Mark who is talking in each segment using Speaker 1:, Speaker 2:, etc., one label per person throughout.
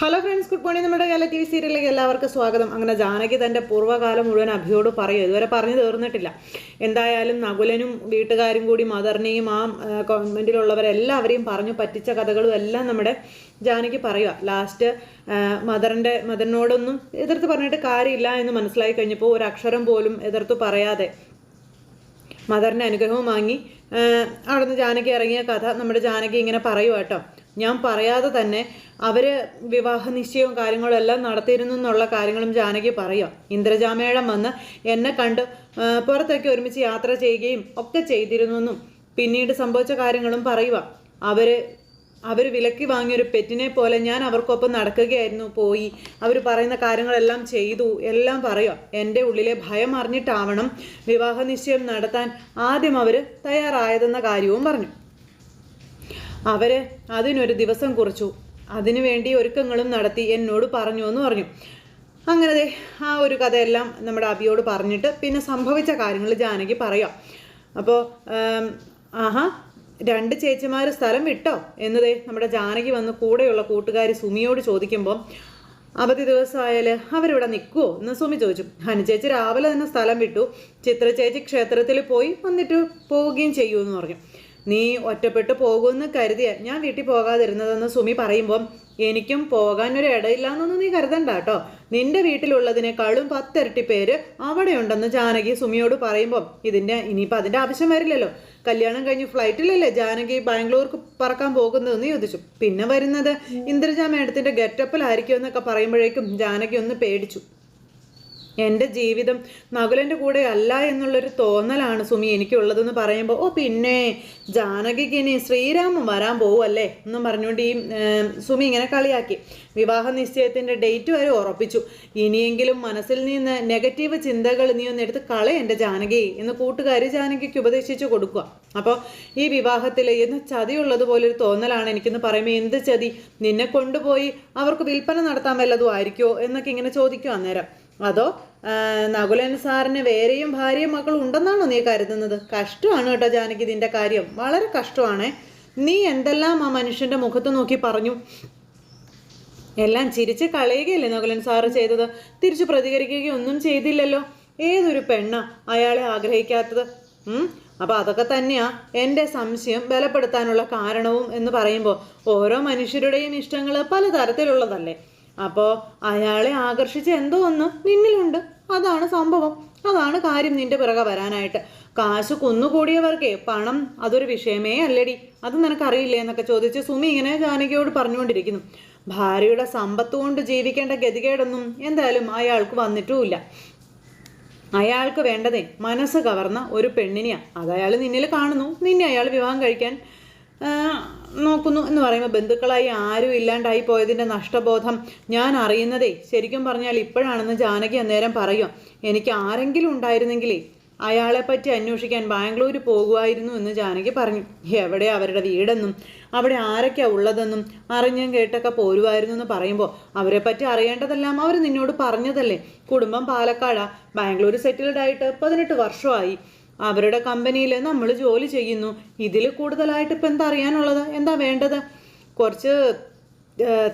Speaker 1: Hello friends good morning നമ്മുടെ Kerala T V സീരിയലിലേക്ക് എല്ലാവർക്കും സ്വാഗതം. അങ്ങനെ ജാനകി തന്റെ പൂർവകാലം മുഴുവൻ അഭിയോട് പറയും. ഇതുവരെ പറഞ്ഞു തീർന്നിട്ടില്ല. എന്തായാലും നകുലനും വീട്ടുകാരും കൂടി മദറിനെയും ആ കോൺവെന്റിലുള്ളവരെല്ലാവരെയും പറഞ്ഞു പറ്റിച്ച കഥകളും എല്ലാം നമ്മുടെ ജാനകി പറയുക ലാസ്റ്റ് മദറിന്റെ മദറിനോടൊന്നും എതിർത്ത് പറഞ്ഞിട്ട് കാര്യമില്ല എന്ന് മനസ്സിലായി കഴിഞ്ഞപ്പോൾ ഒരു അക്ഷരം പോലും എതിർത്ത് പറയാതെ മദറിന്റെ അനുഗ്രഹവും വാങ്ങി അവിടുന്ന് ജാനകി ഇറങ്ങിയ കഥ നമ്മുടെ ജാനകി ഇങ്ങനെ പറയുക കേട്ടോ. ഞാൻ പറയാതെ തന്നെ അവർ വിവാഹ നിശ്ചയവും കാര്യങ്ങളും എല്ലാം നടത്തിയിരുന്നു എന്നുള്ള കാര്യങ്ങളും ജാനകി പറയാം ഇന്ദ്രജാമേഴം വന്ന് എന്നെ കണ്ട് പുറത്തേക്ക് ഒരുമിച്ച് യാത്ര ചെയ്യുകയും ഒക്കെ ചെയ്തിരുന്നു എന്നും പിന്നീട് സംഭവിച്ച കാര്യങ്ങളും പറയുക. അവർ അവർ വിലക്കി വാങ്ങിയൊരു പെറ്റിനെ പോലെ ഞാൻ അവർക്കൊപ്പം നടക്കുകയായിരുന്നു പോയി. അവർ പറയുന്ന കാര്യങ്ങളെല്ലാം ചെയ്തു എല്ലാം പറയുക. എന്റെ ഉള്ളിലെ ഭയം അറിഞ്ഞിട്ടാവണം വിവാഹ നിശ്ചയം നടത്താൻ ആദ്യം അവർ തയ്യാറായതെന്ന കാര്യവും പറഞ്ഞു. അവർ അതിനൊരു ദിവസം കുറിച്ചു. അതിനുവേണ്ടി ഒരുക്കങ്ങളും നടത്തി എന്നോട് പറഞ്ഞു എന്ന് പറഞ്ഞു. അങ്ങനെ ആ ഒരു കഥയെല്ലാം നമ്മുടെ അബിയോട് പറഞ്ഞിട്ട് പിന്നെ സംഭവിച്ച കാര്യങ്ങൾ ജാനകി പറയാം. അപ്പോൾ ആഹാ രണ്ട് ചേച്ചിമാർ സ്ഥലം വിട്ടോ? എന്നതേ നമ്മുടെ ജാനകി വന്ന് കൂടെയുള്ള കൂട്ടുകാരി സുമിയോട് ചോദിക്കുമ്പോൾ അവധി ദിവസമായാൽ അവരിവിടെ നിൽക്കുമോ എന്ന് സുമി ചോദിച്ചു. ഹനു ചേച്ചി രാവിലെ തന്നെ സ്ഥലം വിട്ടു. ചിത്ര ചേച്ചി ക്ഷേത്രത്തിൽ പോയി വന്നിട്ട് പോവുകയും ചെയ്യുമെന്ന് പറഞ്ഞു. നീ ഒറ്റപ്പെട്ട് പോകുമെന്ന് കരുതിയ ഞാൻ വീട്ടിൽ പോകാതിരുന്നതെന്ന് സുമി പറയുമ്പം എനിക്കും പോകാൻ ഒരു ഇടയില്ലാന്നൊന്നും നീ കരുതണ്ട കേട്ടോ. നിന്റെ വീട്ടിലുള്ളതിനേക്കാളും പത്തിരട്ടി പേര് അവിടെയുണ്ടെന്ന് ജാനകി സുമിയോട് പറയുമ്പോൾ ഇതിന്റെ ഇനിയിപ്പോൾ അതിന്റെ ആവശ്യം വരില്ലല്ലോ. കല്യാണം കഴിഞ്ഞ് ഫ്ലൈറ്റിലല്ലേ ജാനകി ബാംഗ്ലൂർക്ക് പറക്കാൻ പോകുന്നതെന്ന് ചോദിച്ചു. പിന്നെ വരുന്നത് ഇന്ദ്രജ മേഡത്തിന്റെ ഗെറ്റപ്പിലായിരിക്കും എന്നൊക്കെ പറയുമ്പോഴേക്കും ജാനകി ഒന്ന് പേടിച്ചു. എന്റെ ജീവിതം നകുലന്റെ കൂടെ അല്ല എന്നുള്ളൊരു തോന്നലാണ് സുമി എനിക്കുള്ളതെന്ന് പറയുമ്പോൾ ഓ പിന്നെ ജാനകിക്ക് ഇനി ശ്രീരാമൻ വരാൻ പോവല്ലേ എന്നും പറഞ്ഞുകൊണ്ട് ഈ സുമി ഇങ്ങനെ കളിയാക്കി. വിവാഹ നിശ്ചയത്തിന്റെ ഡേറ്റ് വരെ ഉറപ്പിച്ചു. ഇനിയെങ്കിലും മനസ്സിൽ നിന്ന് നെഗറ്റീവ് ചിന്തകൾ നീ ഒന്ന് എടുത്ത് കള എന്റെ ജാനകി എന്ന് കൂട്ടുകാർ ജാനകിക്ക് ഉപദേശിച്ചു കൊടുക്കുക. അപ്പോൾ ഈ വിവാഹത്തിൽ എന്ന് ചതിയുള്ളതുപോലൊരു തോന്നലാണ് എനിക്കെന്ന് പറയുമ്പോൾ എന്ത് ചതി? നിന്നെ കൊണ്ടുപോയി അവർക്ക് വിൽപ്പന നടത്താൻ വല്ലതും ആയിരിക്കുമോ? എന്നൊക്കെ ഇങ്ങനെ ചോദിക്കും അന്നേരം. അതോ നകുലൻ സാറിന് വേറെയും ഭാര്യയും മക്കളും ഉണ്ടെന്നാണോ നീ കരുതുന്നത്? കഷ്ടമാണ് കേട്ടോ ജാനകി ഇതിന്റെ കാര്യം. വളരെ കഷ്ടമാണേ. നീ എന്തെല്ലാം ആ മനുഷ്യന്റെ മുഖത്ത് നോക്കി പറഞ്ഞു? എല്ലാം ചിരിച്ച് കളയുകയല്ലേ നകുലൻ സാറ് ചെയ്തത്? തിരിച്ചു പ്രതികരിക്കുകയൊന്നും ചെയ്തില്ലല്ലോ. ഏതൊരു പെണ്ണ അയാളെ ആഗ്രഹിക്കാത്തത്? അപ്പോൾ അപ്പൊ അതൊക്കെ തന്നെയാ എന്റെ സംശയം ബലപ്പെടുത്താനുള്ള കാരണവും എന്ന് പറയുമ്പോൾ ഓരോ മനുഷ്യരുടെയും ഇഷ്ടങ്ങൾ പലതരത്തിലുള്ളതല്ലേ? അപ്പോൾ അയാളെ ആകർഷിച്ച് എന്തോ ഒന്ന് നിന്നിലുണ്ട്. അതാണ് സംഭവം. അതാണ് കാര്യം നിന്റെ പിറകെ വരാനായിട്ട്. കാശ് കുന്നുകൂടിയവർക്കേ പണം അതൊരു വിഷയമേ അല്ലടി. അത് നിനക്കറിയില്ലേ എന്നൊക്കെ ചോദിച്ച് സുമി ഇങ്ങനെ ജാനകിയോട് പറഞ്ഞുകൊണ്ടിരിക്കുന്നു. ഭാര്യയുടെ സമ്പത്ത് കൊണ്ട് ജീവിക്കേണ്ട ഗതികേടൊന്നും എന്തായാലും അയാൾക്ക് വന്നിട്ടുമില്ല. അയാൾക്ക് വേണ്ടതേ മനസ്സ് കവർന്ന ഒരു പെണ്ണിനെയാ. അത് അയാൾ നിന്നിൽ കാണുന്നു. നിന്നെ അയാൾ വിവാഹം കഴിക്കാൻ നോക്കുന്നു എന്ന് പറയുമ്പോൾ ബന്ധുക്കളായി ആരും ഇല്ലാണ്ടായി പോയതിന്റെ നഷ്ടബോധം ഞാൻ അറിയുന്നതേ. ശരിക്കും പറഞ്ഞാൽ ഇപ്പോഴാണെന്ന് ജാനകി അന്നേരം പറയും എനിക്ക് ആരെങ്കിലും ഉണ്ടായിരുന്നെങ്കിലേ അയാളെ പറ്റി അന്വേഷിക്കാൻ ബാംഗ്ലൂർ പോകുമായിരുന്നു എന്ന് ജാനകി പറഞ്ഞു. എവിടെ അവരുടെ വീടെന്നും അവിടെ ആരൊക്കെയാ ഉള്ളതെന്നും അറിഞ്ഞും കേട്ടൊക്കെ പോരുമായിരുന്നു എന്ന് പറയുമ്പോൾ അവരെ പറ്റി അറിയേണ്ടതെല്ലാം അവർ നിന്നോട് പറഞ്ഞതല്ലേ. കുടുംബം പാലക്കാടാ. ബാംഗ്ലൂർ സെറ്റിൽഡ് ആയിട്ട് പതിനെട്ട് വർഷമായി. അവരുടെ കമ്പനിയിൽ നമ്മൾ ജോലി ചെയ്യുന്നു. ഇതിൽ കൂടുതലായിട്ട് ഇപ്പം എന്താ അറിയാനുള്ളത്? എന്താ വേണ്ടത്? കുറച്ച്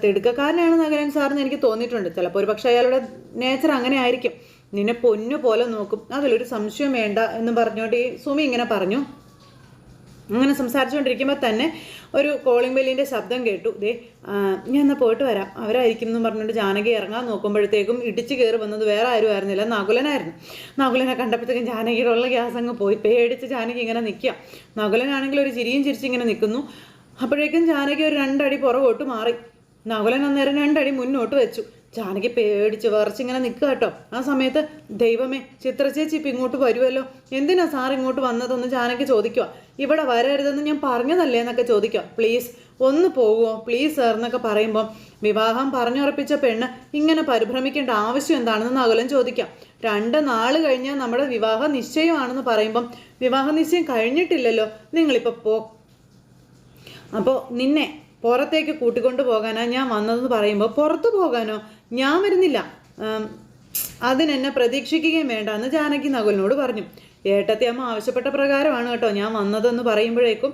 Speaker 1: തിടുക്കക്കാരനാണ് നഗരൻ സാറിന് എനിക്ക് തോന്നിയിട്ടുണ്ട്. ചിലപ്പോൾ ഒരു പക്ഷേ അയാളുടെ നേച്ചർ അങ്ങനെ ആയിരിക്കും. നിന്നെ പൊന്നു പോലെ നോക്കും. അതിലൊരു സംശയം വേണ്ട എന്ന് പറഞ്ഞുകൊണ്ട് ഈ സുമി ഇങ്ങനെ പറഞ്ഞു. അങ്ങനെ സംസാരിച്ചുകൊണ്ടിരിക്കുമ്പോൾ തന്നെ ഒരു കോളിംഗ് ബെല്ലിന്റെ ശബ്ദം കേട്ടു. ദേ ഞാൻ എന്നാൽ പോയിട്ട് വരാം. അവരായിരിക്കും എന്ന് പറഞ്ഞുകൊണ്ട് ജാനകി ഇറങ്ങാൻ നോക്കുമ്പോഴത്തേക്കും ഇടിച്ച് കയറി വന്നത് വേറെ ആരും ആയിരുന്നില്ല. നകുലനായിരുന്നു. നകുലനെ കണ്ടപ്പോഴത്തേക്കും ജാനകിയുടെ ഉള്ള ഗ്യാസ് അങ്ങ് പോയി. പേടിച്ച് ജാനകി ഇങ്ങനെ നിൽക്കുക. നകുലനാണെങ്കിൽ ഒരു ചിരിയും ചിരിച്ചിങ്ങനെ നിൽക്കുന്നു. അപ്പോഴേക്കും ജാനകി ഒരു രണ്ടടി പുറകോട്ട് മാറി. നകുലൻ അന്നേരം രണ്ടടി മുന്നോട്ട് വെച്ചു. ജാനകി പേടിച്ച് വിറച്ചിങ്ങനെ നിൽക്കുക കേട്ടോ. ആ സമയത്ത് ദൈവമേ ചിത്രചേച്ചി ഇപ്പം ഇങ്ങോട്ട് വരുമല്ലോ എന്തിനാ സാർ ഇങ്ങോട്ട് വന്നതെന്ന് ജാനകി ചോദിക്കുക? ഇവിടെ വരരുതെന്ന് ഞാൻ പറഞ്ഞതല്ലേ എന്നൊക്കെ ചോദിക്കുക. പ്ലീസ് ഒന്ന് പോകുമോ പ്ലീസ് സാർ എന്നൊക്കെ പറയുമ്പോൾ വിവാഹം പറഞ്ഞുറപ്പിച്ച പെണ്ണ് ഇങ്ങനെ പരിഭ്രമിക്കേണ്ട ആവശ്യം എന്താണെന്ന് നകുലൻ ചോദിക്കാം. രണ്ട് നാൾ കഴിഞ്ഞാൽ നമ്മുടെ വിവാഹ നിശ്ചയമാണെന്ന് പറയുമ്പം വിവാഹ നിശ്ചയം കഴിഞ്ഞിട്ടില്ലല്ലോ. നിങ്ങളിപ്പോൾ പോ. അപ്പോൾ നിന്നെ പുറത്തേക്ക് കൂട്ടിക്കൊണ്ടു പോകാനാ ഞാൻ വന്നതെന്ന് പറയുമ്പോൾ പുറത്തു പോകാനോ? ഞാൻ വരുന്നില്ല. അതിനെന്നെ പ്രതീക്ഷിക്കുകയും വേണ്ട. എന്ന് ജാനകി നകുലിനോട് പറഞ്ഞു ഏട്ടത്തി അമ്മ ആവശ്യപ്പെട്ട പ്രകാരമാണ് കേട്ടോ ഞാൻ വന്നതെന്ന് പറയുമ്പോഴേക്കും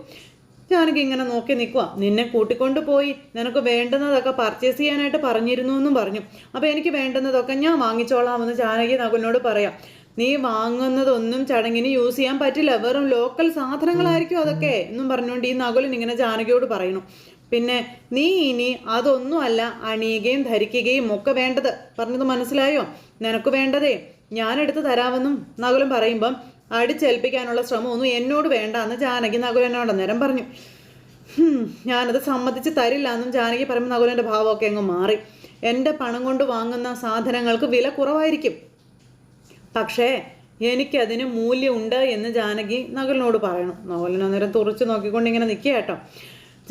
Speaker 1: ജാനകി ഇങ്ങനെ നോക്കി നിൽക്കുക നിന്നെ കൂട്ടിക്കൊണ്ട് പോയി നിനക്ക് വേണ്ടുന്നതൊക്കെ പർച്ചേസ് ചെയ്യാനായിട്ട് പറഞ്ഞിരുന്നു എന്നും പറഞ്ഞു. അപ്പോൾ എനിക്ക് വേണ്ടുന്നതൊക്കെ ഞാൻ വാങ്ങിച്ചോളാമെന്ന് ജാനകി നകുലിനോട് പറയാം. നീ വാങ്ങുന്നതൊന്നും ചടങ്ങിന് യൂസ് ചെയ്യാൻ പറ്റില്ല. വെറും ലോക്കൽ സാധനങ്ങളായിരിക്കും അതൊക്കെ എന്നും പറഞ്ഞുകൊണ്ട് ഈ നകുലിൻ ഇങ്ങനെ ജാനകിയോട് പറയുന്നു പിന്നെ നീ ഇനി അതൊന്നുമല്ല അണിയുകയും ധരിക്കുകയും ഒക്കെ വേണ്ടത്. പറഞ്ഞത് മനസ്സിലായോ? നിനക്ക് വേണ്ടതേ. ഞാനെടുത്ത് തരാമെന്നും നകുലൻ പറയുമ്പം അടിച്ചേൽപ്പിക്കാനുള്ള ശ്രമമൊന്നും എന്നോട് വേണ്ട എന്ന് ജാനകി നകുലനോട് നേരം പറഞ്ഞു. "ഹും, ഞാനത് സമ്മതിച്ച് തരില്ല എന്നും ജാനകി പറയുമ്പോൾ നകുലന്റെ ഭാവമൊക്കെ അങ്ങ് മാറി. എന്റെ പണം കൊണ്ട് വാങ്ങുന്ന സാധനങ്ങൾക്ക് വില കുറവായിരിക്കും. പക്ഷേ എനിക്കതിന് മൂല്യമുണ്ട് എന്ന് ജാനകി നകുലിനോട് പറയണം. നകുലിനെ അന്നേരം തുറച്ചു നോക്കിക്കൊണ്ട് ഇങ്ങനെ നിൽക്കുക കേട്ടോ.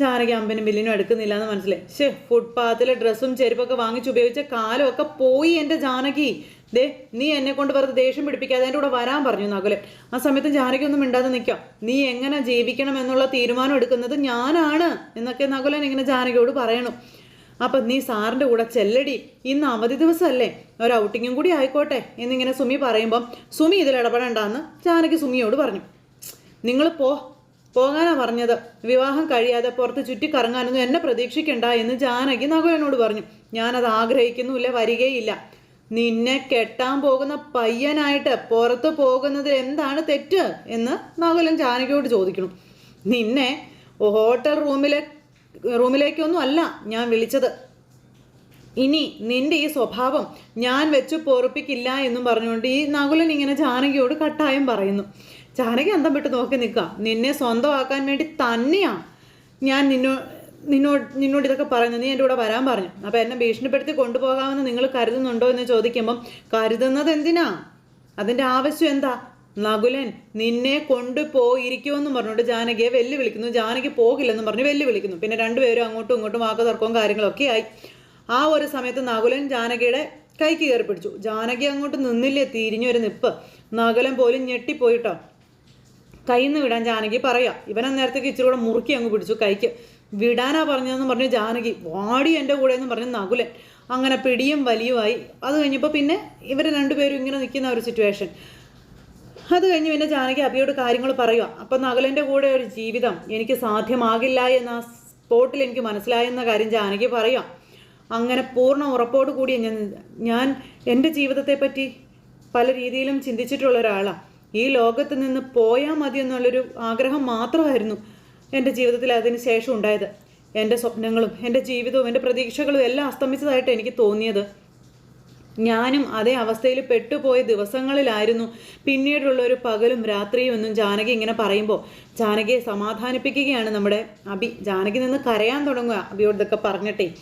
Speaker 1: ജാനകി അമ്പനും ബില്ലിനും എടുക്കുന്നില്ല എന്ന് മനസ്സിലായി. ഷേ ഫുട്പാത്തിലെ ഡ്രസ്സും ചെരുപ്പൊക്കെ വാങ്ങിച്ച് ഉപയോഗിച്ച കാലമൊക്കെ പോയി എന്റെ ജാനകി. ദേ നീ എന്നെ കൊണ്ട് വെറുതെ ദേഷ്യം പിടിപ്പിക്കാതെ എന്റെ കൂടെ വരാൻ പറഞ്ഞു നകുലൻ ആ സമയത്ത് ജാനകി ഒന്നും മിണ്ടാതെ നിൽക്കാം. നീ എങ്ങനെ ജീവിക്കണം എന്നുള്ള തീരുമാനം എടുക്കുന്നത് ഞാനാണ് എന്നൊക്കെ നകുലൻ ഇങ്ങനെ ജാനകിയോട് പറയണം. അപ്പം നീ സാറിന്റെ കൂടെ ചെല്ലടി. ഇന്ന് അവധി ദിവസമല്ലേ ഒരു ഔട്ടിങ്ങും കൂടി ആയിക്കോട്ടെ എന്നിങ്ങനെ സുമി പറയുമ്പം സുമി ഇതിൽ ഇടപെടണ്ടെന്ന് ജാനകി സുമിയോട് പറഞ്ഞു. നിങ്ങൾ പോ. പോകാനാ പറഞ്ഞത്. വിവാഹം കഴിയാതെ പുറത്ത് ചുറ്റിക്കറങ്ങാനൊന്നും എന്നെ പ്രതീക്ഷിക്കണ്ട എന്ന് ജാനകി നകുലനോട് പറഞ്ഞു. ഞാനത് ആഗ്രഹിക്കുന്നുമില്ല വരികയില്ല. നിന്നെ കെട്ടാൻ പോകുന്ന പയ്യനായിട്ട് പുറത്ത് പോകുന്നത് എന്താണ് തെറ്റ് എന്ന് നകുലൻ ജാനകിയോട് ചോദിക്കണം നിന്നെ ഹോട്ടൽ റൂമിലെ റൂമിലേക്കൊന്നും അല്ല ഞാൻ വിളിച്ചത്. ഇനി നിന്റെ ഈ സ്വഭാവം ഞാൻ വെച്ച് പൊറുപ്പിക്കില്ല എന്നും പറഞ്ഞുകൊണ്ട് ഈ നകുലൻ ഇങ്ങനെ ജാനകിയോട് കട്ടായം പറയുന്നു. ജാനകി അന്തം വിട്ട് നോക്കി നിൽക്കുക. നിന്നെ സ്വന്തമാക്കാൻ വേണ്ടി തന്നെയാ ഞാൻ നിന്നോ നിന്നോട് നിന്നോട് ഇതൊക്കെ പറഞ്ഞു നീ എന്റെ കൂടെ വരാൻ പറഞ്ഞു. അപ്പോൾ എന്നെ ഭീഷണിപ്പെടുത്തി കൊണ്ടുപോകാമെന്ന് നിങ്ങൾ കരുതുന്നുണ്ടോ എന്ന് ചോദിക്കുമ്പം കരുതുന്നത് എന്തിനാ? അതിന്റെ ആവശ്യം എന്താ? നകുലൻ നിന്നെ കൊണ്ടുപോയിരിക്കുമെന്നും പറഞ്ഞുകൊണ്ട് ജാനകിയെ വെല്ലുവിളിക്കുന്നു. ജാനകി പോകില്ലെന്നും പറഞ്ഞ്. വെല്ലുവിളിക്കുന്നു. പിന്നെ രണ്ടുപേരും അങ്ങോട്ടും ഇങ്ങോട്ടും വാക്ക് തർക്കവും കാര്യങ്ങളൊക്കെ ആയി. ആ ഒരു സമയത്ത് നകുലൻ ജാനകിയുടെ കൈക്ക് കയറി പിടിച്ചു. ജാനകി അങ്ങോട്ട് നിന്നില്ലേ? തിരിഞ്ഞൊരു നിപ്പ്. നകുലൻ പോലും ഞെട്ടിപ്പോയിട്ടോ. കയ്യിൽ നിന്ന് വിടാൻ ജാനകി പറയാം ഇവൻ അന്നേരത്തേക്ക് ഇച്ചിരി കൂടെ മുറുക്കി അങ്ങ് പിടിച്ചു കൈക്ക്. വിടാനാ പറഞ്ഞതെന്ന് പറഞ്ഞു ജാനകി വാടി എന്റെ കൂടെ എന്ന് പറഞ്ഞ് നകുലൻ. അങ്ങനെ പിടിയും വലിയുമായി. അത് കഴിഞ്ഞപ്പോൾ പിന്നെ ഇവർ രണ്ടുപേരും ഇങ്ങനെ നിൽക്കുന്ന ഒരു സിറ്റുവേഷൻ അത് കഴിഞ്ഞ് പിന്നെ ജാനകി അബിയോട് കാര്യങ്ങൾ പറയുക അപ്പം നകുലന്റെ കൂടെ ഒരു ജീവിതം എനിക്ക് സാധ്യമാകില്ല എന്ന സ്പോട്ടിൽ എനിക്ക് മനസ്സിലായെന്ന കാര്യം ജാനകി പറയാം അങ്ങനെ പൂർണ ഉറപ്പോട് കൂടി ഞാൻ ഞാൻ എന്റെ ജീവിതത്തെപ്പറ്റി പല രീതിയിലും ചിന്തിച്ചിട്ടുള്ള ഒരാളാണ് ഈ ലോകത്ത് നിന്ന് പോയാൽ മതി എന്നുള്ളൊരു ആഗ്രഹം മാത്രമായിരുന്നു എന്റെ ജീവിതത്തിൽ അതിന് ശേഷം ഉണ്ടായത്. എന്റെ സ്വപ്നങ്ങളും എന്റെ ജീവിതവും എന്റെ പ്രതീക്ഷകളും എല്ലാം അസ്തമിച്ചതായിട്ട് എനിക്ക് തോന്നിയത്. ഞാനും അതേ അവസ്ഥയിൽ പെട്ടുപോയ ദിവസങ്ങളിലായിരുന്നു. പിന്നീടുള്ള ഒരു പകലും രാത്രിയും എന്നും ജാനകി ഇങ്ങനെ പറയുമ്പോൾ ജാനകിയെ സമാധാനിപ്പിക്കുകയാണ് നമ്മുടെ അബി. ജാനകി നിന്ന് കരയാൻ തുടങ്ങുക. അബിയോട് ഇതൊക്കെ പറഞ്ഞിട്ടേ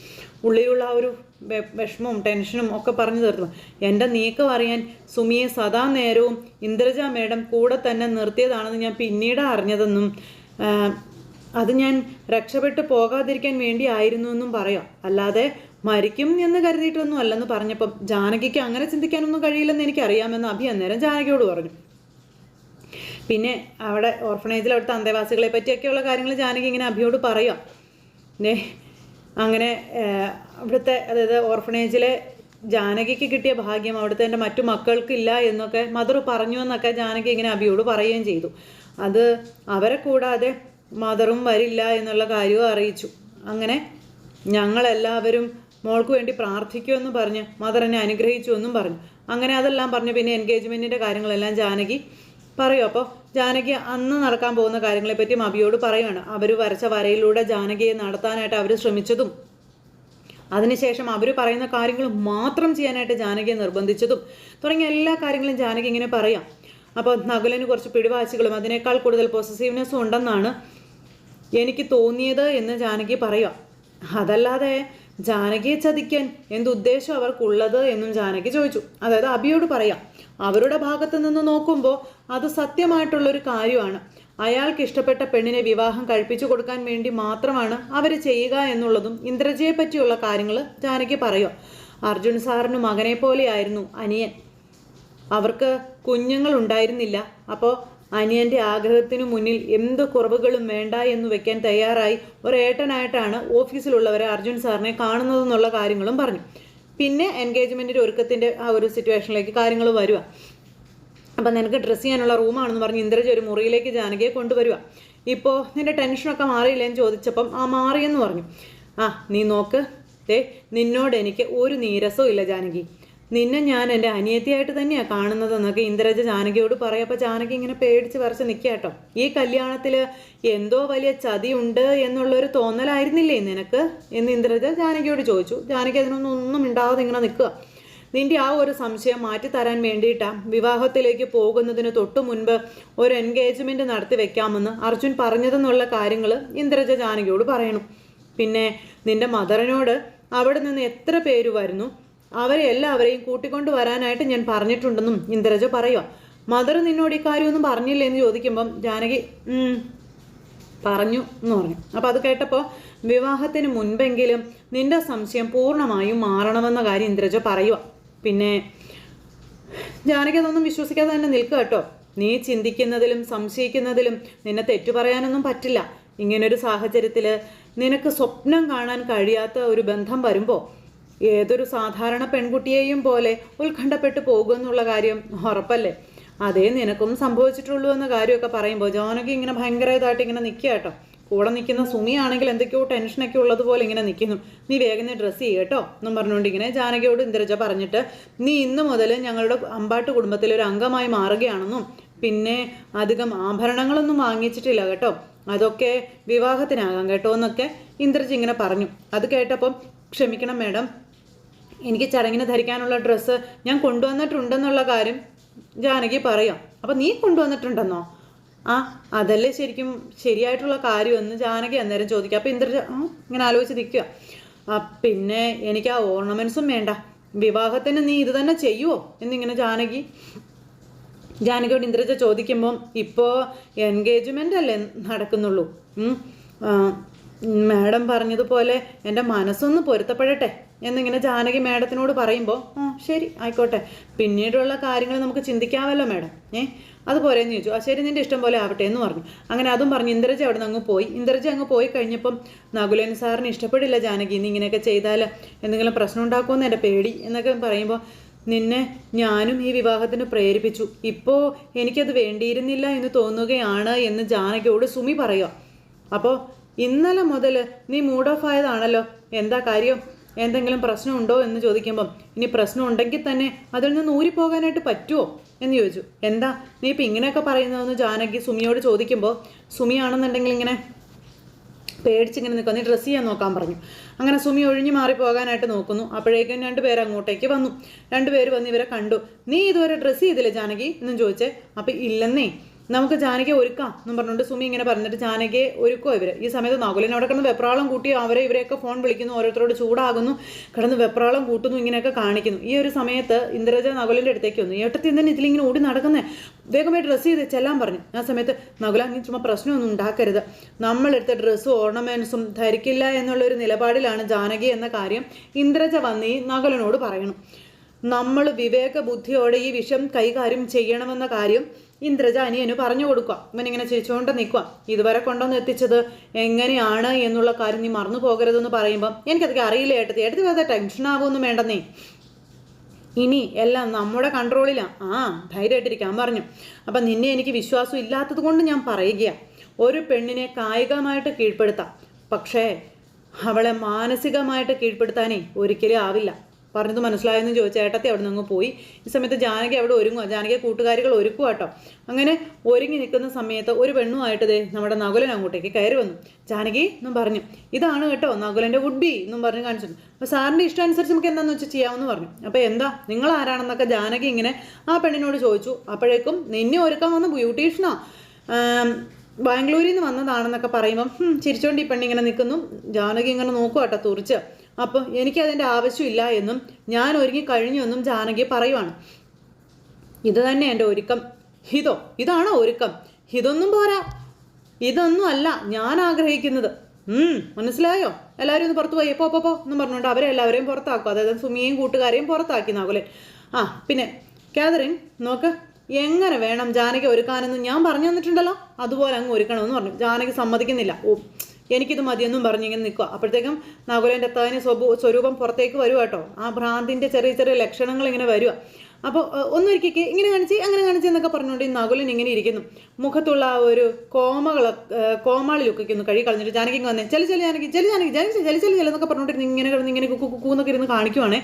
Speaker 1: ഉള്ളിലുള്ള ആ ഒരു വിഷമവും ടെൻഷനും ഒക്കെ പറഞ്ഞു തീർത്തു എന്റെ നീക്കം അറിയാൻ സുമിയെ സദാ നേരവും ഇന്ദ്രജ മേഡം കൂടെ തന്നെ നിർത്തിയതാണെന്ന് ഞാൻ പിന്നീട് അറിഞ്ഞതെന്നും അത് ഞാൻ രക്ഷപ്പെട്ടു പോകാതിരിക്കാൻ വേണ്ടിയായിരുന്നു എന്നും പറയാം. അല്ലാതെ മരിക്കും എന്ന് കരുതിയിട്ടൊന്നും അല്ലെന്ന് പറഞ്ഞപ്പം ജാനകിക്ക് അങ്ങനെ ചിന്തിക്കാനൊന്നും കഴിയില്ലെന്ന് എനിക്കറിയാമെന്ന് അഭി അന്നേരം ജാനകിയോട് പറഞ്ഞു. പിന്നെ അവിടെ ഓർഫണേജിൽ അവിടുത്തെ അന്തേവാസികളെ പറ്റിയൊക്കെയുള്ള കാര്യങ്ങൾ ജാനകി ഇങ്ങനെ അഭിയോട് പറയാം. അങ്ങനെ അവിടുത്തെ അതായത് ഓർഫണേജിലെ ജാനകിക്ക് കിട്ടിയ ഭാഗ്യം അവിടുത്തെ എന്റെ മറ്റു മക്കൾക്കില്ല എന്നൊക്കെ മദർ പറഞ്ഞു എന്നൊക്കെ ജാനകി ഇങ്ങനെ അബിയോട് പറയുകയും ചെയ്തു. അത് അവരെ കൂടാതെ മദറും വരില്ല എന്നുള്ള കാര്യവും അറിയിച്ചു. അങ്ങനെ ഞങ്ങളെല്ലാവരും മോൾക്ക് വേണ്ടി പ്രാർത്ഥിക്കുമെന്ന് പറഞ്ഞ് മദർ എന്നെ അനുഗ്രഹിച്ചു എന്നും പറഞ്ഞു. അങ്ങനെ അതെല്ലാം പറഞ്ഞു പിന്നെ എൻഗേജ്മെന്റിന്റെ കാര്യങ്ങളെല്ലാം ജാനകി പറയും അപ്പോൾ ജാനകി അന്ന് നടക്കാൻ പോകുന്ന കാര്യങ്ങളെപ്പറ്റി അബിയോട് പറയുകയാണ് അവർ വരച്ച വരയിലൂടെ ജാനകിയെ നടത്താനായിട്ട് അവർ ശ്രമിച്ചതും അതിനുശേഷം അവർ പറയുന്ന കാര്യങ്ങൾ മാത്രം ചെയ്യാനായിട്ട് ജാനകിയെ നിർബന്ധിച്ചതും തുടങ്ങിയ എല്ലാ കാര്യങ്ങളും ജാനകി ഇങ്ങനെ പറയാം. അപ്പോൾ നകുലിന് കുറച്ച് പിടിവാശികളും അതിനേക്കാൾ കൂടുതൽ പൊസസീവ്നെസ്സും ഉണ്ടെന്നാണ് എനിക്ക് തോന്നിയത് എന്ന് ജാനകി പറയാം അതല്ലാതെ ജാനകിയെ ചതിക്കാൻ എന്തുദ്ദേശം അവർക്കുള്ളത് എന്നും ജാനകി ചോദിച്ചു. അതായത് അബിയോട് പറയാം അവരുടെ ഭാഗത്ത് നിന്ന് നോക്കുമ്പോൾ അത് സത്യമായിട്ടുള്ളൊരു കാര്യമാണ്. അയാൾക്ക് ഇഷ്ടപ്പെട്ട പെണ്ണിനെ വിവാഹം കഴിപ്പിച്ചു കൊടുക്കാൻ വേണ്ടി മാത്രമാണ് അവർ ചെയ്യുക എന്നുള്ളതും ഇന്ദ്രജയെ പറ്റിയുള്ള കാര്യങ്ങൾ ജാനകി പറയുക അർജുൻ സാറിന് മകനെ പോലെയായിരുന്നു അനിയൻ. അവർക്ക് കുഞ്ഞുങ്ങൾ ഉണ്ടായിരുന്നില്ല. അപ്പോൾ അനിയന്റെ ആഗ്രഹത്തിനു മുന്നിൽ എന്ത് കുറവുകളും വേണ്ട എന്ന് വെക്കാൻ തയ്യാറായി ഒരേട്ടനായിട്ടാണ് ഓഫീസിലുള്ളവരെ അർജുൻ സാറിനെ കാണുന്നതെന്നുള്ള കാര്യങ്ങളും പറഞ്ഞു. പിന്നെ എൻഗേജ്മെന്റിന്റെ ഒരുക്കത്തിന്റെ ആ ഒരു സിറ്റുവേഷനിലേക്ക് കാര്യങ്ങൾ വരിക അപ്പം നിനക്ക് ഡ്രസ്സ് ചെയ്യാനുള്ള റൂമാണെന്ന് പറഞ്ഞ് ഇന്ദ്രജ ഒരു മുറിയിലേക്ക് ജാനകിയെ കൊണ്ടുവരിക ഇപ്പോൾ നിന്റെ ടെൻഷനൊക്കെ മാറിയില്ലേന്ന് ചോദിച്ചപ്പം ആ മാറിയെന്ന് പറഞ്ഞു. ആ നീ നോക്ക്. ദേ നിന്നോട് എനിക്ക് ഒരു നീരസവും ഇല്ല ജാനകി. നിന്നെ ഞാൻ എന്റെ അനിയത്തിയായിട്ട് തന്നെയാണ് കാണുന്നത് എന്നൊക്കെ ഇന്ദ്രജ ജാനകിയോട് പറയും. അപ്പോൾ ജാനകി ഇങ്ങനെ പേടിച്ച് വരച്ച് നിൽക്കാട്ടോ ഈ കല്യാണത്തിൽ എന്തോ വലിയ ചതിയുണ്ട് എന്നുള്ളൊരു തോന്നലായിരുന്നില്ലേ നിനക്ക്? എന്ന് ഇന്ദ്രജ ജാനകിയോട് ചോദിച്ചു. ജാനകി അതിനൊന്നും ഒന്നും ഉണ്ടാവാതെ ഇങ്ങനെ നിൽക്കുക. നിന്റെ ആ ഒരു സംശയം മാറ്റി തരാൻ വേണ്ടിയിട്ടാണ് വിവാഹത്തിലേക്ക് പോകുന്നതിന് തൊട്ടു മുൻപ് ഒരു എൻഗേജ്മെന്റ് നടത്തി വെക്കാമെന്ന് അർജുൻ പറഞ്ഞതെന്നുള്ള കാര്യങ്ങൾ ഇന്ദ്രജ ജാനകിയോട് പറയണം. പിന്നെ നിന്റെ മദറിനോട് അവിടെ നിന്ന് എത്ര പേര് വരുന്നു? അവരെ എല്ലാവരെയും കൂട്ടിക്കൊണ്ട് വരാനായിട്ട് ഞാൻ പറഞ്ഞിട്ടുണ്ടെന്നും ഇന്ദ്രജ പറയുക മദർ നിന്നോട് ഈ കാര്യമൊന്നും പറഞ്ഞില്ലേ എന്ന് ചോദിക്കുമ്പം ജാനകി പറഞ്ഞു എന്ന് പറഞ്ഞു. അപ്പോൾ അത് കേട്ടപ്പോൾ വിവാഹത്തിന് മുൻപെങ്കിലും നിന്റെ സംശയം പൂർണമായും മാറണമെന്ന കാര്യം ഇന്ദ്രജ പറയുക പിന്നെ ജാനകി അതൊന്നും വിശ്വസിക്കാതെ തന്നെ നിൽക്കുക കേട്ടോ. നീ ചിന്തിക്കുന്നതിലും സംശയിക്കുന്നതിലും നിന്നെ തെറ്റു പറയാനൊന്നും പറ്റില്ല. ഇങ്ങനൊരു സാഹചര്യത്തിൽ നിനക്ക് സ്വപ്നം കാണാൻ കഴിയാത്ത ഒരു ബന്ധം വരുമ്പോൾ ഏതൊരു സാധാരണ പെൺകുട്ടിയെയും പോലെ ഉത്കണ്ഠപ്പെട്ടു പോകുമെന്നുള്ള കാര്യം ഉറപ്പല്ലേ? അതേ നിനക്കും സംഭവിച്ചിട്ടുള്ളൂ എന്ന കാര്യമൊക്കെ പറയുമ്പോൾ ജോനകി ഇങ്ങനെ ഭയങ്കര ഇതായിട്ട് ഇങ്ങനെ നിൽക്കുക കേട്ടോ. കൂടെ നിൽക്കുന്ന സുമിയാണെങ്കിൽ എന്തൊക്കെയോ ടെൻഷനൊക്കെ ഉള്ളതുപോലെ ഇങ്ങനെ നിൽക്കുന്നു. നീ വേഗം ഡ്രസ്സ് കേട്ടോ എന്നും പറഞ്ഞുകൊണ്ട് ഇങ്ങനെ ജാനകിയോട് ഇന്ദ്രജ പറഞ്ഞിട്ട് നീ ഇന്ന് മുതൽ ഞങ്ങളുടെ അമ്പാട്ട് കുടുംബത്തിലെ ഒരു അംഗമായി മാറുകയാണെന്നും പിന്നെ അധികം ആഭരണങ്ങളൊന്നും വാങ്ങിച്ചിട്ടില്ല കേട്ടോ. അതൊക്കെ വിവാഹത്തിനാകാം കേട്ടോ എന്നൊക്കെ ഇന്ദ്രജി ഇങ്ങനെ പറഞ്ഞു. അത് കേട്ടപ്പം ക്ഷമിക്കണം മേഡം എനിക്ക് ചടങ്ങിന് ധരിക്കാനുള്ള ഡ്രസ്സ് ഞാൻ കൊണ്ടുവന്നിട്ടുണ്ടെന്നുള്ള കാര്യം ജാനകി പറയാം. അപ്പം നീ കൊണ്ടുവന്നിട്ടുണ്ടെന്നോ? ആ അതല്ലേ ശരിക്കും ശരിയായിട്ടുള്ള കാര്യമെന്ന് ജാനകി അന്നേരം ചോദിക്കുക അപ്പം ഇന്ദ്രജ ഇങ്ങനെ ആലോചിച്ച് നിൽക്കുക പിന്നെ എനിക്ക് ആ ഓർണമെൻസും വേണ്ട. വിവാഹത്തിന് നീ ഇത് തന്നെ ചെയ്യുമോ എന്നിങ്ങനെ ജാനകി ജാനകിയോട് ഇന്ദ്രജ ചോദിക്കുമ്പം ഇപ്പോൾ എൻഗേജ്മെന്റ് അല്ലേ നടക്കുന്നുള്ളൂ. മാഡം പറഞ്ഞതുപോലെ എന്റെ മനസ്സൊന്ന് പൊരുത്തപ്പെടട്ടെ. എന്നിങ്ങനെ ജാനകി മാഡത്തിനോട് പറയുമ്പോൾ ആ ശരി ആയിക്കോട്ടെ. പിന്നീടുള്ള കാര്യങ്ങൾ നമുക്ക് ചിന്തിക്കാമല്ലോ മാഡം. ഏ? അതുപോലെ എന്ന് ചോദിച്ചു. ആ ശരി നിന്റെ ഇഷ്ടം പോലെ ആവട്ടെ എന്ന് പറഞ്ഞു. അങ്ങനെ അതും പറഞ്ഞ് ഇന്ദ്രജ അവിടെ നിന്ന് അങ്ങ് പോയി. ഇന്ദ്രജ അങ്ങ് പോയി കഴിഞ്ഞപ്പം നകുലൻ സാറിന് ഇഷ്ടപ്പെടില്ല ജാനകി. നീ ഇങ്ങനെയൊക്കെ ചെയ്താൽ എന്തെങ്കിലും പ്രശ്നം ഉണ്ടാക്കുമെന്ന് എന്റെ പേടി എന്നൊക്കെ പറയുമ്പോൾ നിന്നെ ഞാനും ഈ വിവാഹത്തിന് പ്രേരിപ്പിച്ചു. ഇപ്പോൾ എനിക്കത് വേണ്ടിയിരുന്നില്ല എന്ന് തോന്നുകയാണ് എന്ന് ജാനകിയോട് സുമി പറയുക അപ്പോൾ ഇന്നലെ മുതൽ നീ മൂഡ് ഓഫ് ആയതാണല്ലോ. എന്താ കാര്യം? എന്തെങ്കിലും പ്രശ്നമുണ്ടോ എന്ന് ചോദിക്കുമ്പം ഇനി പ്രശ്നം ഉണ്ടെങ്കിൽ തന്നെ അതിൽ നിന്ന് ഊരിപ്പോകാനായിട്ട് പറ്റുമോ? എന്ന് ചോദിച്ചു. എന്താ? നീ ഇപ്പം ഇങ്ങനെയൊക്കെ പറയുന്നതെന്ന് ജാനകി സുമിയോട് ചോദിക്കുമ്പോൾ സുമിയാണെന്നുണ്ടെങ്കിൽ ഇങ്ങനെ പേടിച്ചിങ്ങനെ നിൽക്കുക നീ ഡ്രസ്സ് ചെയ്യാൻ നോക്കാൻ പറഞ്ഞു. അങ്ങനെ സുമി ഒഴിഞ്ഞു മാറി പോകാനായിട്ട് നോക്കുന്നു. അപ്പോഴേക്കും രണ്ടുപേർ അങ്ങോട്ടേക്ക് വന്നു. രണ്ടുപേർ വന്ന് ഇവരെ കണ്ടു. നീ ഇതുവരെ ഡ്രസ്സ് ചെയ്തില്ലേ ജാനകി? എന്നും ചോദിച്ചേ. അപ്പം ഇല്ലെന്നേ. നമുക്ക് ജാനകി ഒരുക്കാം എന്നും പറഞ്ഞുകൊണ്ട് സുമി ഇങ്ങനെ പറഞ്ഞിട്ട് ജാനകിയെ ഒരുക്കോ ഇവർ ഈ സമയത്ത് നകുലൻ അവിടെ കിടന്ന് വെപ്രാളം കൂട്ടി അവരെ ഇവരെയൊക്കെ ഫോൺ വിളിക്കുന്നു ഓരോരുത്തരോട് ചൂടാകുന്നു കിടന്ന് വെപ്രാളം കൂട്ടുന്നു ഇങ്ങനെയൊക്കെ കാണിക്കുന്നു. ഈ ഒരു സമയത്ത് ഇന്ദ്രജ നകുലിന്റെ അടുത്തേക്ക് വന്നു. ഏട്ടത്തി തന്നെ ഇതിലിങ്ങനെ ഓടി നടക്കുന്നേ? വേഗമായി ഡ്രസ്സ് ചെയ്ത് ചെല്ലാൻ പറഞ്ഞു. ആ സമയത്ത് നകുല നീ ചുമ്മാ പ്രശ്നമൊന്നും ഉണ്ടാക്കരുത്. നമ്മളെടുത്ത ഡ്രസ്സും ഓർണമെൻസും ധരിക്കില്ല എന്നുള്ളൊരു നിലപാടിലാണ് ജാനകി എന്ന കാര്യം ഇന്ദ്രജ വന്ന് ഈ നകുലനോട് പറയണം. നമ്മൾ വിവേക ബുദ്ധിയോടെ ഈ വിഷം കൈകാര്യം ചെയ്യണമെന്ന കാര്യം ഇന്ദ്രജ പറഞ്ഞു കൊടുക്കുക. ഇവനിങ്ങനെ ചിരിച്ചുകൊണ്ട് നിൽക്കുക. ഇതുവരെ കൊണ്ടുവന്ന് എത്തിച്ചത് എങ്ങനെയാണ് എന്നുള്ള കാര്യം നീ മറന്നു പോകരുതെന്ന് പറയുമ്പം എനിക്കതൊക്കെ അറിയില്ല ഏട്ടത്തി. ഏട്ടത്തി വെറുതെ വേണ്ട വേണ്ടെന്നേ. ഇനി എല്ലാം നമ്മുടെ കൺട്രോളിലാണ് ആ ധൈര്യമായിട്ടിരിക്കാൻ പറഞ്ഞു. അപ്പം നിന്നെ എനിക്ക് വിശ്വാസം ഇല്ലാത്തത് കൊണ്ട് ഞാൻ പറയുകയാണ് ഒരു പെണ്ണിനെ കായികമായിട്ട് കീഴ്പ്പെടുത്താം. പക്ഷേ അവളെ മാനസികമായിട്ട് കീഴ്പ്പെടുത്താനേ ഒരിക്കലും ആവില്ല. പറഞ്ഞത് മനസ്സിലായെന്ന് ചോദിച്ച ഏട്ടത്തി അവിടെ നിന്ന് പോയി. ഈ സമയത്ത് ജാനകി അവിടെ ഒരുങ്ങുക ജാനകി കൂട്ടുകാരികൾ ഒരുക്കുക കേട്ടോ. അങ്ങനെ ഒരുങ്ങി നിൽക്കുന്ന സമയത്ത് ഒരു പെണ്ണുമായിട്ട് ദേ നമ്മുടെ നകുലൻ അങ്ങോട്ടേക്ക് കയറി വന്നു. ജാനകി എന്നും പറഞ്ഞു ഇതാണ് കേട്ടോ നകുലന്റെ വുഡ് ബി എന്നും പറഞ്ഞ് കാണിച്ചു. അപ്പോൾ സാറിന്റെ ഇഷ്ടം അനുസരിച്ച് നമുക്ക് എന്താണെന്ന് വെച്ചാൽ ചെയ്യാമെന്ന് പറഞ്ഞു. അപ്പോൾ എന്താ നിങ്ങൾ ആരാണെന്നൊക്കെ ജാനകി ഇങ്ങനെ ആ പെണ്ണിനോട് ചോദിച്ചു. അപ്പോഴേക്കും നിന്നെ ഒരുക്കാൻ വന്ന ബ്യൂട്ടീഷ്യനാ. ബാംഗ്ലൂരിൽ നിന്ന് വന്നതാണെന്നൊക്കെ പറയുമ്പം "ഹും, ചിരിച്ചോണ്ട് ഈ പെണ്ണിങ്ങനെ നിൽക്കുന്നു ജാനകി ഇങ്ങനെ നോക്കുക കേട്ടോ തുറിച്ച്. അപ്പോൾ എനിക്കതിന്റെ ആവശ്യമില്ല എന്നും ഞാൻ ഒരുങ്ങി കഴിഞ്ഞു എന്നും ജാനകി പറയുവാണ്. ഇത് തന്നെ എന്റെ ഒരുക്കം. ഇതോ ഇതാണോ ഒരുക്കം? ഇതൊന്നും പോരാ. ഇതൊന്നും അല്ല ഞാൻ ആഗ്രഹിക്കുന്നത്. മനസ്സിലായോ? എല്ലാവരും ഒന്ന് പുറത്ത് പോയി. പോ പോ എന്നും പറഞ്ഞുകൊണ്ട് അവരെ എല്ലാവരെയും പുറത്താക്കും. അതായത് സുമിയെയും കൂട്ടുകാരെയും പുറത്താക്കി നാകുലൻ ആ പിന്നെ കാതറിൻ നോക്ക് എങ്ങനെ വേണം ജാനകി ഒരുക്കാനെന്ന് ഞാൻ പറഞ്ഞു തന്നിട്ടുണ്ടല്ലോ? അതുപോലെ അങ്ങ് ഒരുക്കണമെന്ന് പറഞ്ഞു. ജാനകി സമ്മതിക്കുന്നില്ല. ഓ എനിക്കിത് മതിയെന്നും പറഞ്ഞിങ്ങനെ നിൽക്കുക. അപ്പോഴത്തേക്കും നകുലന്റെ അത്താവിന് സ്വരൂപം പുറത്തേക്ക് വരുക കേട്ടോ ആ ഭ്രാന്തിന്റെ ചെറിയ ചെറിയ ലക്ഷണങ്ങൾ ഇങ്ങനെ വരിക അപ്പോൾ ഒന്നൊരിക്കൽ ഇങ്ങനെ കാണിച്ച് അങ്ങനെ കാണിച്ച് എന്നൊക്കെ പറഞ്ഞുകൊണ്ട് ഈ നകുലൻ ഇങ്ങനെ ഇരിക്കുന്നു. മുഖത്തുള്ള ആ ഒരു കോമകൾ കോമാളി ഒന്ന് കഴുകി കളഞ്ഞിട്ട് ജാനകി വന്നേ. ചെലി ചെലി ജാനകി ചെലി ജാനകി ജാനകി ചെലി ചെലി ചെലി എന്നൊക്കെ പറഞ്ഞുകൊണ്ട് ഇങ്ങനെ കിടന്ന് ഇങ്ങനെ കുക്കു കുക്കു എന്നൊക്കെ ഇരുന്ന് കാണിക്കുവാണേ.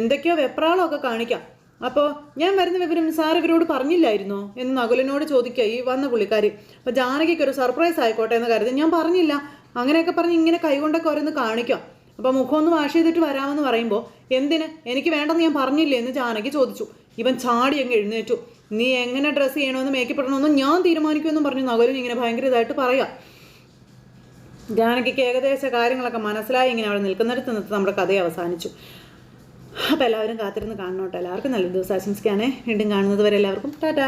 Speaker 1: എന്തൊക്കെയോ വെപ്രാളമൊക്കെ കാണിക്കാം. അപ്പോൾ ഞാൻ വരുന്ന വിവരം സാർ ഇവരോട് പറഞ്ഞില്ലായിരുന്നോ? എന്ന് നകുലനോട് ചോദിക്കുക ഈ വന്ന പുള്ളിക്കാരി. അപ്പോൾ ജാനകിക്ക് ഒരു സർപ്രൈസ് ആയിക്കോട്ടെ എന്ന് കരുതി. ഞാൻ പറഞ്ഞില്ല. അങ്ങനെയൊക്കെ പറഞ്ഞ് ഇങ്ങനെ കൈകൊണ്ടൊക്കെ ഓരോന്ന് കാണിക്കാം. അപ്പോൾ മുഖം ഒന്ന് വാഷ് ചെയ്തിട്ട് വരാമെന്ന് പറയുമ്പോൾ എന്തിന്? എനിക്ക് വേണ്ടെന്ന് ഞാൻ പറഞ്ഞില്ലേ എന്ന് ജാനകി ചോദിച്ചു. ഇവൻ ചാടി അങ്ങ് എഴുന്നേറ്റു. നീ എങ്ങനെ ഡ്രസ്സ് ചെയ്യണമെന്ന് മേക്കപ്പ് ഞാൻ തീരുമാനിക്കുമെന്നും പറഞ്ഞു നകുലൻ ഇങ്ങനെ ഭയങ്കര ഇതായിട്ട് പറയാം. ജാനകിക്ക് ഏകദേശ കാര്യങ്ങളൊക്കെ മനസ്സിലായി ഇങ്ങനെ അവിടെ നിൽക്കുന്നിടത്ത് നിന്ന് നമ്മുടെ കഥ അവസാനിച്ചു. അപ്പോൾ എല്ലാവരും കാത്തിരുന്ന് കാണണം കേട്ടോ എല്ലാവർക്കും നല്ല ദിവസം ആശംസിക്കുകയാണേ. വീണ്ടും കാണുന്നത് വരെ എല്ലാവർക്കും ടാറ്റാ.